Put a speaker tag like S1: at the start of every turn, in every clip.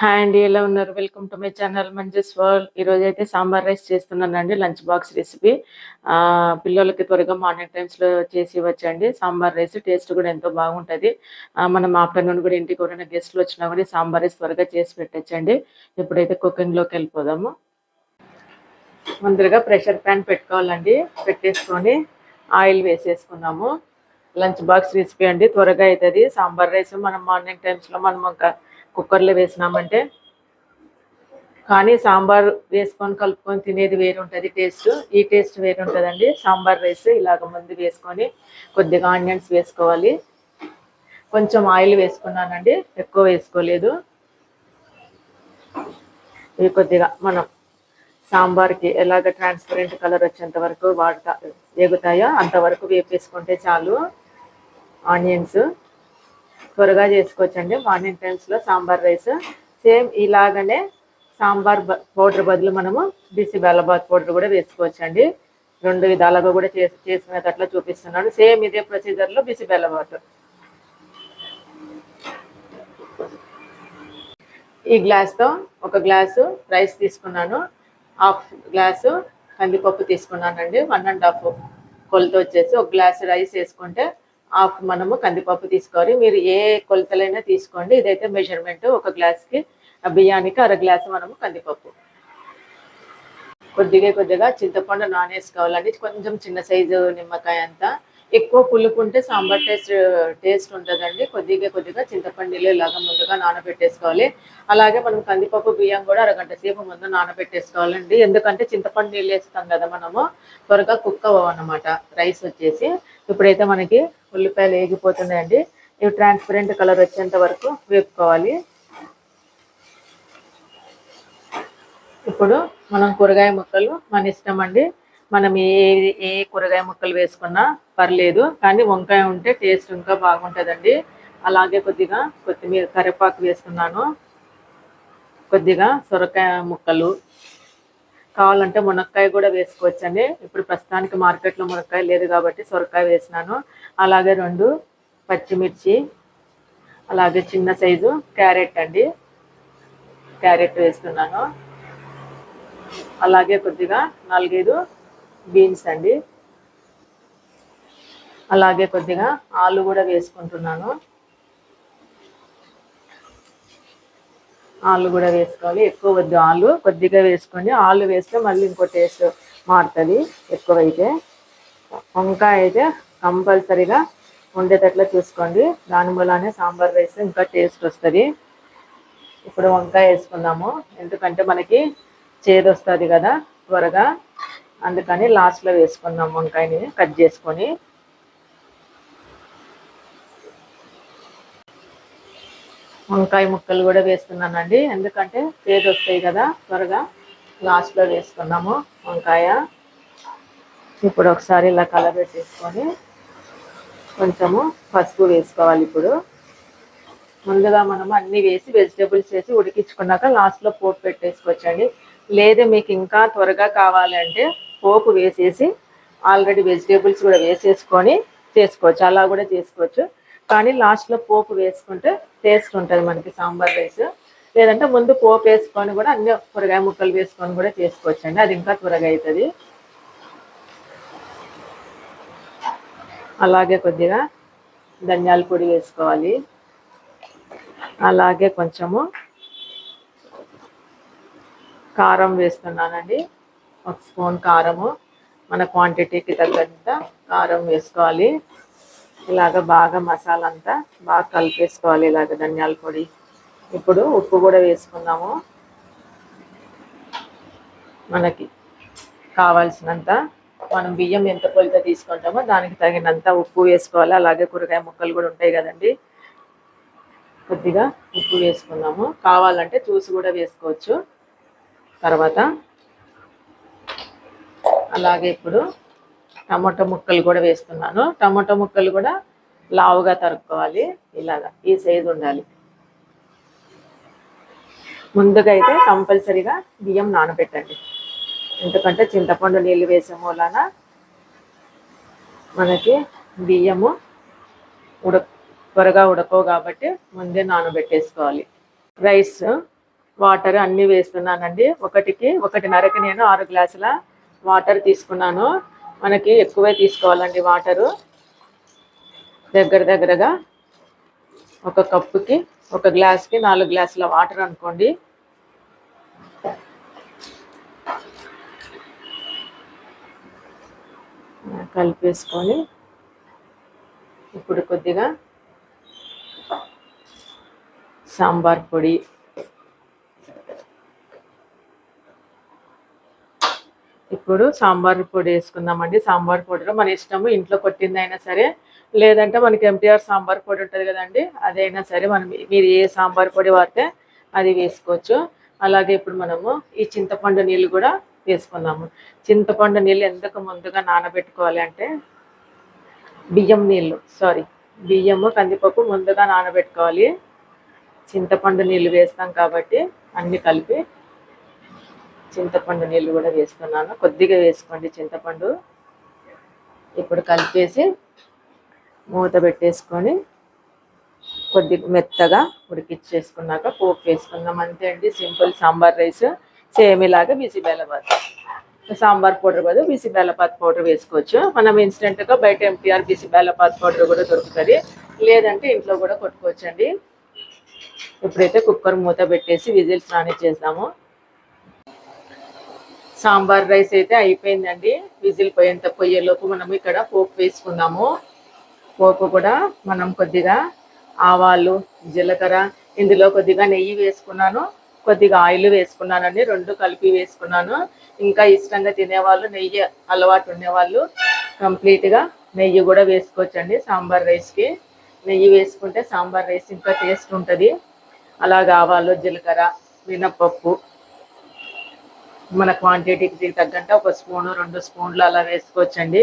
S1: Hi అండి ఎలా ఉన్నారు? Welcome to my channel Manju's world ఈరోజు అయితే సాంబార్ రైస్ చేస్తున్నానండి లంచ్ బాక్స్ రెసిపీ పిల్లలకి త్వరగా మార్నింగ్ టైమ్స్లో చేసి ఇవ్వచ్చండి. సాంబార్ రైస్ టేస్ట్ కూడా ఎంతో బాగుంటుంది. మనం ఆఫ్టర్నూన్ కూడా ఇంటికి ఎవరైనా గెస్ట్లు వచ్చినా కూడా సాంబార్ రైస్ త్వరగా చేసి పెట్టచ్చండి. ఇప్పుడైతే కుకింగ్లోకి వెళ్ళిపోదాము. ముందుగా ప్రెషర్ ప్యాన్ పెట్టుకోవాలండి. పెట్టేసుకొని ఆయిల్ వేసేసుకున్నాము. లంచ్ బాక్స్ రెసిపీ అండి. త్వరగా అవుతుంది సాంబార్ రైస్ మనం మార్నింగ్ టైమ్స్లో మనం ఒక కుక్కర్లో వేసినామంటే కానీ సాంబార్ వేసుకొని కలుపుకొని తినేది వేరు ఉంటుంది టేస్ట్. ఈ టేస్ట్ వేరు ఉంటుందండి సాంబార్ రైస్ ఇలాగ ముందు వేసుకొని కొద్దిగా ఆనియన్స్ వేసుకోవాలి. కొంచెం ఆయిల్ వేసుకున్నానండి. ఎక్కువ వేసుకోలేదు. ఇవి కొద్దిగా మనం సాంబార్కి ఎలాగ ట్రాన్స్పరెంట్ కలర్ వచ్చేంత వరకు వాడతా ఎగుతాయో అంతవరకు వేపేసుకుంటే చాలు. ఆనియన్స్ త్వరగా చేసుకోవచ్చండి. మార్నింగ్ టైమ్స్లో సాంబార్ రైస్. సేమ్ ఇలాగనే సాంబార్ పౌడర్ బదులు మనము బిసి బెల్లబాత్ పౌడర్ కూడా వేసుకోవచ్చండి. రెండు విధాలుగా కూడా చేసి చేసుకునేటట్లా చూపిస్తున్నాను. సేమ్ ఇదే ప్రొసీజర్లో బిసి బెల్లబాత్. ఈ గ్లాస్తో ఒక గ్లాసు రైస్ తీసుకున్నాను. హాఫ్ గ్లాసు కందిపప్పు తీసుకున్నానండి. వన్ అండ్ హాఫ్ కొలత వచ్చేసి ఒక గ్లాస్ రైస్ వేసుకుంటే హాఫ్ మనము కందిపప్పు తీసుకోవాలి మీరు ఏ కొలతలైనా తీసుకోండి. ఇదైతే మెజర్మెంట్ ఒక గ్లాస్కి బియ్యానికి అర గ్లాసు మనము కందిపప్పు. కొద్దిగా కొద్దిగా చింతపండు నానేసుకోవాలండి. కొంచెం చిన్న సైజు నిమ్మకాయ అంతా ఎక్కువ పులుపు ఉంటే సాంబార్ టేస్ట్ టేస్ట్ ఉండదండి కొద్దిగా కొద్దిగా చింతపండు నీళ్ళు ఇలాగా ముందుగా నానబెట్టేసుకోవాలి. అలాగే మనం కందిపప్పు బియ్యం కూడా అరగంట సేపు ముందు నానబెట్టేసుకోవాలండి. ఎందుకంటే చింతపండు నీళ్ళు వేస్తాం కదా మనము త్వరగా కుక్ అవ్వనమాట రైస్ వచ్చేసి ఇప్పుడైతే మనకి ఉల్లిపాయలు వేగిపోతున్నాయండి. ఇవి ట్రాన్స్పరెంట్ కలర్ వచ్చేంత వరకు వేపుకోవాలి. ఇప్పుడు మనం కూరగాయ ముక్కలు మన ఇష్టం అండి మనం ఏ ఏ కూరగాయ ముక్కలు వేసుకున్నా పర్లేదు కానీ వంకాయ ఉంటే టేస్ట్ ఇంకా బాగుంటుందండి. అలాగే కొద్దిగా కొత్తిమీర కరివేపాకు వేసుకున్నాను కొద్దిగా సొరకాయ ముక్కలు. కావాలంటే మునక్కాయ కూడా వేసుకోవచ్చండి. ఇప్పుడు ప్రస్తుతానికి మార్కెట్లో మునక్కాయ లేదు కాబట్టి సొరకాయ వేసినాను. అలాగే రెండు పచ్చిమిర్చి అలాగే చిన్న సైజు క్యారెట్ అండి. క్యారెట్ వేస్తున్నాను. అలాగే కొద్దిగా నాలుగైదు బీన్స్ అండి. అలాగే కొద్దిగా ఆలు కూడా వేసుకుంటున్నాను. ఆలు కూడా వేసుకోవాలి. ఎక్కువ వద్దు ఆలు. కొద్దిగా వేసుకోండి. ఆలు వేస్తే మళ్ళీ ఇంకో టేస్ట్ మారుతుంది ఎక్కువైతే. వంకాయ అయితే కంపల్సరీగా ఉండేటట్లా చూసుకోండి. దాని సాంబార్ రైస్ ఇంకా టేస్ట్ వస్తుంది. ఇప్పుడు వంకాయ వేసుకుందాము. ఎందుకంటే మనకి చేదు వస్తుంది కదా త్వరగా. అందుకని లాస్ట్లో వేసుకుందాం వంకాయని కట్ చేసుకొని. వంకాయ ముక్కలు కూడా వేస్తున్నానండి. ఎందుకంటే చేదు వస్తాయి కదా త్వరగా లాస్ట్లో వేసుకున్నాము వంకాయ. ఇప్పుడు ఒకసారి ఇలా కలబెట్టేసుకొని కొంచెము పసుపు వేసుకోవాలి ఇప్పుడు. ముందుగా మనం అన్నీ వేసి వెజిటేబుల్స్ వేసి ఉడికించుకున్నాక లాస్ట్లో పోపు పెట్టేసుకోవచ్చండి. లేదా మీకు ఇంకా త్వరగా కావాలంటే పోపు వేసేసి ఆల్రెడీ వెజిటేబుల్స్ కూడా వేసేసుకొని చేసుకోవచ్చు. అలా కూడా చేసుకోవచ్చు. కానీ లాస్ట్లో పోపు వేసుకుంటే టేస్ట్ ఉంటుంది మనకి సాంబార్ రైస్ లేదంటే ముందు పోపు వేసుకొని కూడా అన్ని కూరగాయ ముక్కలు వేసుకొని కూడా చేసుకోవచ్చు అండి అది ఇంకా త్వరగా అవుతుంది అలాగే కొద్దిగా ధనియాల పొడి వేసుకోవాలి. అలాగే కొంచెము కారం వేస్తున్నానండి. ఒక స్పూన్ కారము. మన క్వాంటిటీకి తగ్గంత కారం వేసుకోవాలి. ఇలాగ బాగా మసాలా అంతా బాగా కలిపేసుకోవాలి ఇలాగ ధనియాల పొడి. ఇప్పుడు ఉప్పు కూడా వేసుకున్నాము. మనకి కావాల్సినంత మనం బియ్యం ఎంత కొలత తీసుకుంటామో దానికి తగినంత ఉప్పు వేసుకోవాలి. అలాగే కూరగాయ ముక్కలు కూడా ఉంటాయి కదండి. కొద్దిగా ఉప్పు వేసుకున్నాము. కావాలంటే చూసి కూడా వేసుకోవచ్చు. తర్వాత అలాగే ఇప్పుడు టమాటో ముక్కలు కూడా వేస్తున్నాను. టమాటో ముక్కలు కూడా లావుగా తరుక్కోవాలి. ఇలాగా ఈ సైజు ఉండాలి. ముందుగా అయితే కంపల్సరీగా బియ్యం నానబెట్టండి. ఎందుకంటే చింతపండు నీళ్ళు వేసే మూలాన మనకి బియ్యము ఉడక త్వరగా ఉడకవు కాబట్టి ముందే నానబెట్టేసుకోవాలి. రైస్ వాటర్ అన్నీ వేస్తున్నానండి. ఒకటికి ఒకటిన్నరకి నేను ఆరు గ్లాసుల వాటర్ తీసుకున్నాను. మనకి ఎక్కువే తీసుకోవాలండి వాటరు. దగ్గర దగ్గరగా ఒక కప్పుకి ఒక గ్లాస్కి నాలుగు గ్లాసుల వాటర్ అనుకోండి. కలిపేసుకొని ఇప్పుడు కొద్దిగా సాంబార్ పొడి ఇప్పుడు సాంబార్ పొడి వేసుకుందామండి. సాంబార్ పొడిలో మన ఇష్టము ఇంట్లో కొట్టిందైనా సరే లేదంటే మనకి ఎంటీఆర్ సాంబార్ పొడి ఉంటుంది కదండి అదైనా సరే మనం మీరు ఏ సాంబార్ పొడి వాడితే అది వేసుకోవచ్చు. అలాగే ఇప్పుడు మనము ఈ చింతపండు నీళ్ళు కూడా వేసుకుందాము. చింతపండు నీళ్ళు ఎందుకు ముందుగా నానబెట్టుకోవాలి అంటే బియ్యం నీళ్ళు సారీ బియ్యము కందిపప్పు ముందుగా నానబెట్టుకోవాలి. చింతపండు నీళ్ళు వేస్తాం కాబట్టి అన్నీ కలిపి చింతపండు నీళ్ళు కూడా వేసుకున్నాను. కొద్దిగా వేసుకోండి చింతపండు. ఇప్పుడు కలిపేసి మూత పెట్టేసుకొని కొద్దిగా మెత్తగా ఉడికిచ్చేసుకున్నాక పోపు వేసుకుందాం. అంతే అండి. Simple sambar rice. సేమ్ ఇలాగా బిసిబేలబాద్ సాంబార్ పౌడర్ బదులు బిసిబేలపాత్ పౌడర్ వేసుకోవచ్చు. మనం ఇన్స్టెంట్గా బయట ఎంటీఆర్ బిసిబేలపాత్ పౌడర్ కూడా దొరుకుతుంది. లేదంటే ఇంట్లో కూడా కొట్టుకోవచ్చండి. ఇప్పుడైతే కుక్కర్ మూత పెట్టేసి విజిల్స్ రానిచ్చేద్దాము సాంబార్ రైస్ అయితే అయిపోయిందండి. విజిల్ పోయేంత పొయ్యేలోపు మనం ఇక్కడ పోపు వేసుకుందాము. పోపు కూడా మనం కొద్దిగా ఆవాలు జీలకర్ర ఇందులో కొద్దిగా నెయ్యి వేసుకున్నాను. కొద్దిగా ఆయిల్ వేసుకున్నానండి. రెండు కలిపి వేసుకున్నాను. ఇంకా ఇష్టంగా తినేవాళ్ళు నెయ్యి అలవాటు ఉండేవాళ్ళు కంప్లీట్గా నెయ్యి కూడా వేసుకోవచ్చండి సాంబార్ రైస్కి నెయ్యి వేసుకుంటే సాంబార్ రైస్ ఇంకా టేస్ట్ ఉంటుంది. అలాగే ఆవాలు జీలకర్ర మినప్పప్పు మన క్వాంటిటీకి తగ్గంటే ఒక స్పూను రెండు స్పూన్లు అలా వేసుకోవచ్చండి.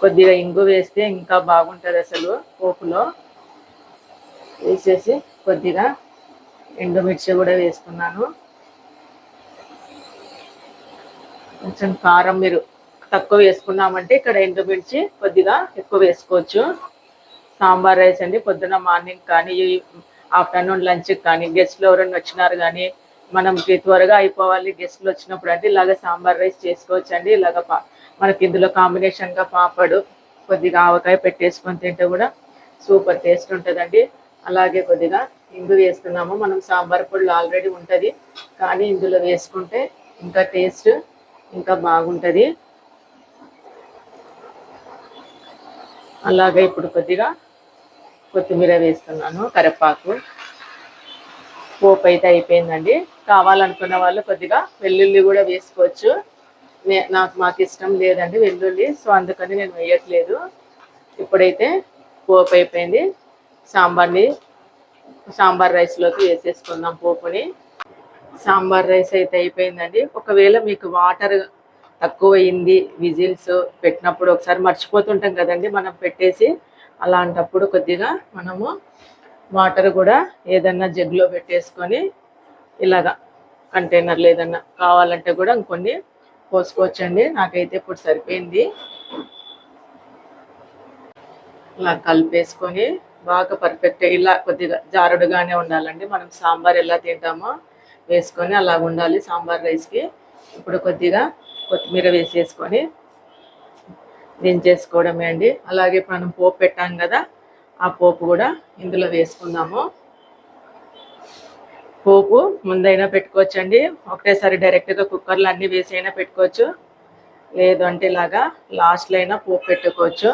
S1: కొద్దిగా ఇంగు వేస్తే ఇంకా బాగుంటుంది అసలు పోపులో. వేసేసి కొద్దిగా ఎండుమిర్చి కూడా వేసుకున్నాను. కొంచెం కారం మీరు తక్కువ వేసుకున్నామంటే ఇక్కడ ఎండుమిర్చి కొద్దిగా ఎక్కువ వేసుకోవచ్చు. సాంబార్ రైస్ అండి పొద్దున మార్నింగ్ కానీ ఆఫ్టర్నూన్ లంచ్కి కానీ గెస్ట్లు ఎవరైనా వచ్చినారు కానీ మనం త్వరగా అయిపోవాలి గెస్ట్లు వచ్చినప్పుడు అంటే ఇలాగ సాంబార్ రైస్ చేసుకోవచ్చు అండి ఇలాగ మనకి ఇందులో కాంబినేషన్గా పాపడు కొద్దిగా ఆవకాయ పెట్టేసుకొని తింటే కూడా సూపర్ టేస్ట్ ఉంటుందండి. అలాగే కొద్దిగా ఇందు వేస్తున్నాము. మనం సాంబార్ పొడిలో ఆల్రెడీ ఉంటుంది కానీ ఇందులో వేసుకుంటే ఇంకా టేస్ట్ ఇంకా బాగుంటుంది. అలాగే ఇప్పుడు కొద్దిగా కొత్తిమీర వేస్తున్నాను కరివేపాకు. పోపు అయితే అయిపోయిందండి. కావాలనుకున్న వాళ్ళు కొద్దిగా వెల్లుల్లి కూడా వేసుకోవచ్చు. నాకు మాకు ఇష్టం లేదండి వెల్లుల్లి సో అందుకని నేను వేయట్లేదు. ఇప్పుడైతే పోపు అయిపోయింది. సాంబార్ని సాంబార్ రైస్లోకి వేసేసుకుందాం పోపుని. సాంబార్ రైస్ అయితే అయిపోయిందండి. ఒకవేళ మీకు వాటర్ తక్కువ అయింది విజిల్స్ పెట్టినప్పుడు ఒకసారి మర్చిపోతుంటాం కదండి మనం పెట్టేసి. అలాంటప్పుడు కొద్దిగా మనము వాటర్ కూడా ఏదన్నా జగ్లో పెట్టేసుకొని ఇలాగా కంటైనర్లు ఏదన్నా కావాలంటే కూడా ఇంకొన్ని పోసుకోవచ్చండి. నాకైతే ఇప్పుడు సరిపోయింది. ఇలా కలిపేసుకొని బాగా పర్ఫెక్ట్ ఇలా కొద్దిగా జారుడుగానే ఉండాలండి. మనం సాంబార్ ఎలా తింటామో వేసుకొని అలా ఉండాలి సాంబార్ రైస్కి ఇప్పుడు కొద్దిగా కొత్తిమీర వేసేసుకొని దించేసుకోవడమే అండి. అలాగే మనం పోపు పెట్టాం కదా ఆ పోపు కూడా ఇందులో వేసుకుందాము. పోపు ముందైనా పెట్టుకోవచ్చండి. ఒకటేసారి డైరెక్ట్గా కుక్కర్లో అన్నీ వేసి అయినా పెట్టుకోవచ్చు. లేదు అంటే ఇలాగా లాస్ట్లో అయినా పోపు పెట్టుకోవచ్చు.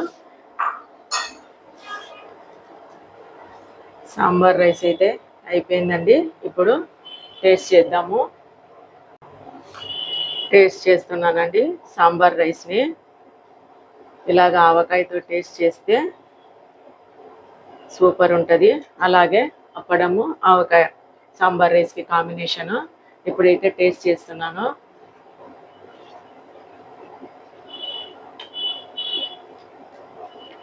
S1: సాంబార్ రైస్ అయితే అయిపోయిందండి. ఇప్పుడు టేస్ట్ చేద్దాము. టేస్ట్ చేస్తున్నానండి సాంబార్ రైస్ని. ఇలాగ ఆవకాయతో టేస్ట్ చేస్తే సూపర్ ఉంటుంది. అలాగే అప్పడము ఆవకాయ. సాంబార్ రైస్కి కాంబినేషను ఇప్పుడైతే టేస్ట్ చేస్తున్నాను.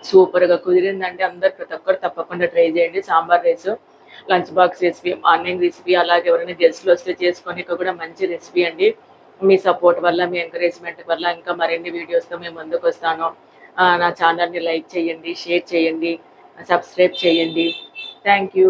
S1: సూపర్గా కుదిరిందంటే అందరు ప్రతి ఒక్కరు తప్పకుండా ట్రై చేయండి. Sambar rice lunch box recipe morning recipe అలాగే ఎవరైనా గెస్ట్లు వస్తే చేసుకొని కూడా మంచి రెసిపీ అండి. మీ సపోర్ట్ వల్ల మీ ఎంకరేజ్మెంట్ వల్ల ఇంకా మరిన్ని వీడియోస్తో మేము ముందుకు వస్తాను. నా ఛానల్ని లైక్ చేయండి షేర్ చేయండి సబ్స్క్రైబ్ చేయండి. Thank you.